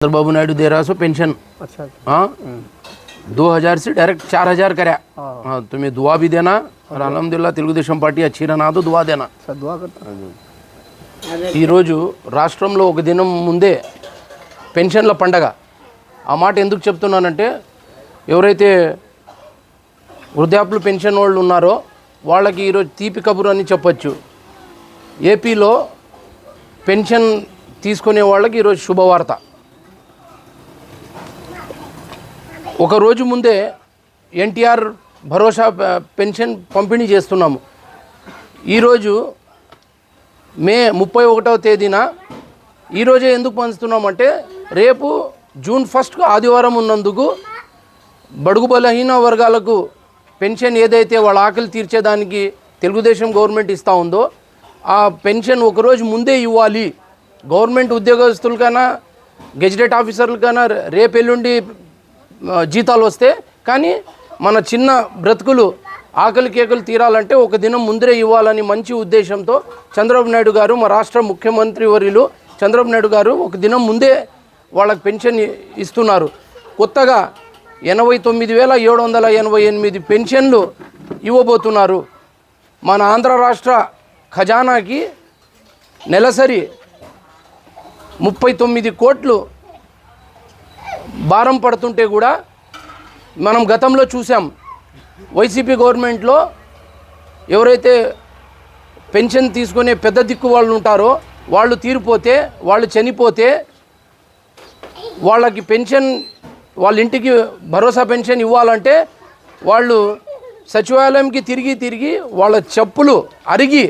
चंद्रबाबू नायडू दे रहा सो पेंशन अच्छा हाँ दो हजार से डायरेक्ट चार हजार करा हाँ। हाँ तुम्हें दुआ भी देना और अलहमदिल्ला తెలుగుదేశం పార్టీ अच्छी रहना तो दुआ देना सर दुआ करता ఈరోజు రాష్ట్రంలో ఒక దినం ముందే పెన్షన్ల పండగ ఆ మాట ఎందుకు చెప్తున్నానంటే ఎవరైతే వృద్ధాప్యులు పెన్షన్ వాళ్ళు ఉన్నారో వాళ్ళకి ఈరోజు తీపి కబురు అని చెప్పొచ్చు ఏపీలో పెన్షన్ తీసుకునే వాళ్ళకి ఈరోజు శుభవార్త ఒక రోజు ముందే ఎన్టీఆర్ భరోసా పెన్షన్ పంపిణీ చేస్తున్నాము. ఈరోజు మే ముప్పై ఒకటవ తేదీన ఈరోజే ఎందుకు పంచుతున్నామంటే రేపు జూన్ ఫస్ట్కు ఆదివారం ఉన్నందుకు బడుగు బలహీన వర్గాలకు పెన్షన్ ఏదైతే వాళ్ళ ఆకలి తీర్చేదానికి తెలుగుదేశం గవర్నమెంట్ ఇస్తూ ఉందో ఆ పెన్షన్ ఒకరోజు ముందే ఇవ్వాలి. గవర్నమెంట్ ఉద్యోగస్తులకైనా గెజిటెడ్ ఆఫీసర్లకైనా రేపు ఎల్లుండి జీతాలు వస్తే కానీ మన చిన్న బ్రతుకులు ఆకలి కేకలు తీరాలంటే ఒక దినం ముందరే ఇవ్వాలని మంచి ఉద్దేశంతో చంద్రబాబు నాయుడు గారు మా రాష్ట్ర ముఖ్యమంత్రి వర్యులు చంద్రబాబు నాయుడు గారు ఒక దినం ముందే వాళ్ళకి పెన్షన్ ఇస్తున్నారు. కొత్తగా ఎనభై తొమ్మిది వేల ఏడు వందల ఎనభై ఎనిమిది పెన్షన్లు ఇవ్వబోతున్నారు. మన ఆంధ్ర రాష్ట్ర ఖజానాకి నెలసరి ముప్పై తొమ్మిది కోట్లు భారం పడుతుంటే కూడా మనం గతంలో చూసాం వైసీపీ గవర్నమెంట్లో ఎవరైతే పెన్షన్ తీసుకునే పెద్ద దిక్కు వాళ్ళు ఉంటారో వాళ్ళు తీరిపోతే వాళ్ళు చనిపోతే వాళ్ళకి పెన్షన్ వాళ్ళ ఇంటికి భరోసా పెన్షన్ ఇవ్వాలంటే వాళ్ళు సచివాలయంకి తిరిగి తిరిగి వాళ్ళ చెప్పులు అరిగి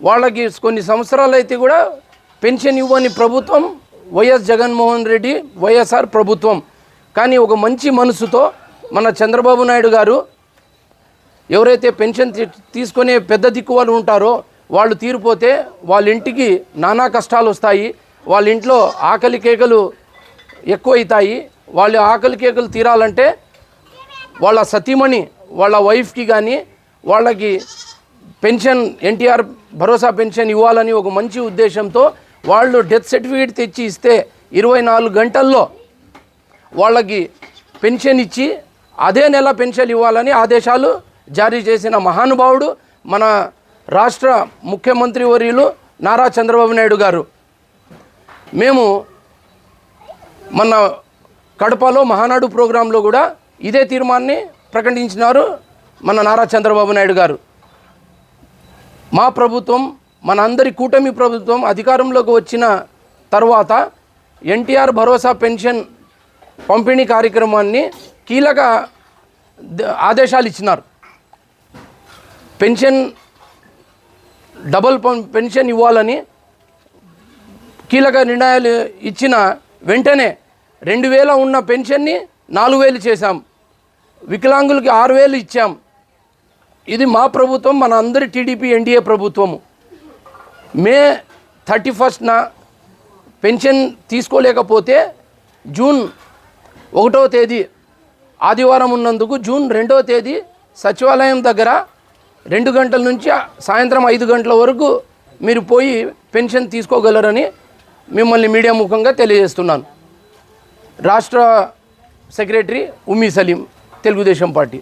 వాళ్ళకి కొన్ని సంవత్సరాలు అయితే కూడా పెన్షన్ ఇవ్వని ప్రభుత్వం వైఎస్ జగన్మోహన్ రెడ్డి వైఎస్ఆర్ ప్రభుత్వం. కానీ ఒక మంచి మనసుతో మన చంద్రబాబు నాయుడు గారు ఎవరైతే పెన్షన్ తీ- తీసుకునే పెద్ద దిక్కువలు ఉంటారో వాళ్ళు తీరిపోతే వాళ్ళ ఇంటికి నానా కష్టాలు వస్తాయి. వాళ్ళ ఇంట్లో ఆకలి కేకలు ఎక్కువైతాయి. వాళ్ళ ఆకలి కేకలు తీరాలంటే వాళ్ళ సతీమణి వాళ్ళ వైఫ్కి కానీ వాళ్ళకి పెన్షన్ ఎన్టీఆర్ భరోసా పెన్షన్ ఇవ్వాలని ఒక మంచి ఉద్దేశంతో వాళ్ళు డెత్ సర్టిఫికేట్ తెచ్చి ఇస్తే ఇరవై నాలుగు గంటల్లో వాళ్ళకి పెన్షన్ ఇచ్చి అదే నెల పెన్షన్ ఇవ్వాలని ఆదేశాలు జారీ చేసిన మహానుభావుడు మన రాష్ట్ర ముఖ్యమంత్రి వర్యులు నారా చంద్రబాబు నాయుడు గారు. మేము మన కడపలో మహానాడు ప్రోగ్రాంలో కూడా ఇదే తీర్మానాన్ని ప్రకటించినారు మన నారా చంద్రబాబు నాయుడు గారు. మా ప్రభుత్వం మన అందరి కూటమి ప్రభుత్వం అధికారంలోకి వచ్చిన తర్వాత ఎన్టీఆర్ భరోసా పెన్షన్ పంపిణీ కార్యక్రమాన్ని కీలక ఆదేశాలు ఇచ్చినారు. పెన్షన్ డబల్ పం- పెన్షన్ ఇవ్వాలని కీలక నిర్ణయాలు ఇచ్చిన వెంటనే రెండు వేల ఉన్న పెన్షన్ని నాలుగు వేలు చేశాం. వికలాంగులకి ఆరు వేలు ఇచ్చాం. ఇది మా ప్రభుత్వం మన అందరి టీడీపీ ఎన్డీఏ ప్రభుత్వము. మే థర్టీ ఫస్ట్న పెన్షన్ తీసుకోలేకపోతే జూన్ ఒకటవ తేదీ ఆదివారం ఉన్నందుకు జూన్ రెండవ తేదీ సచివాలయం దగ్గర రెండు గంటల నుంచి సాయంత్రం ఐదు గంటల వరకు మీరు పోయి పెన్షన్ తీసుకోగలరని మిమ్మల్ని మీడియా ముఖంగా తెలియజేస్తున్నాను. రాష్ట్ర సెక్రటరీ ఉమ్మీ సలీం తెలుగుదేశం పార్టీ.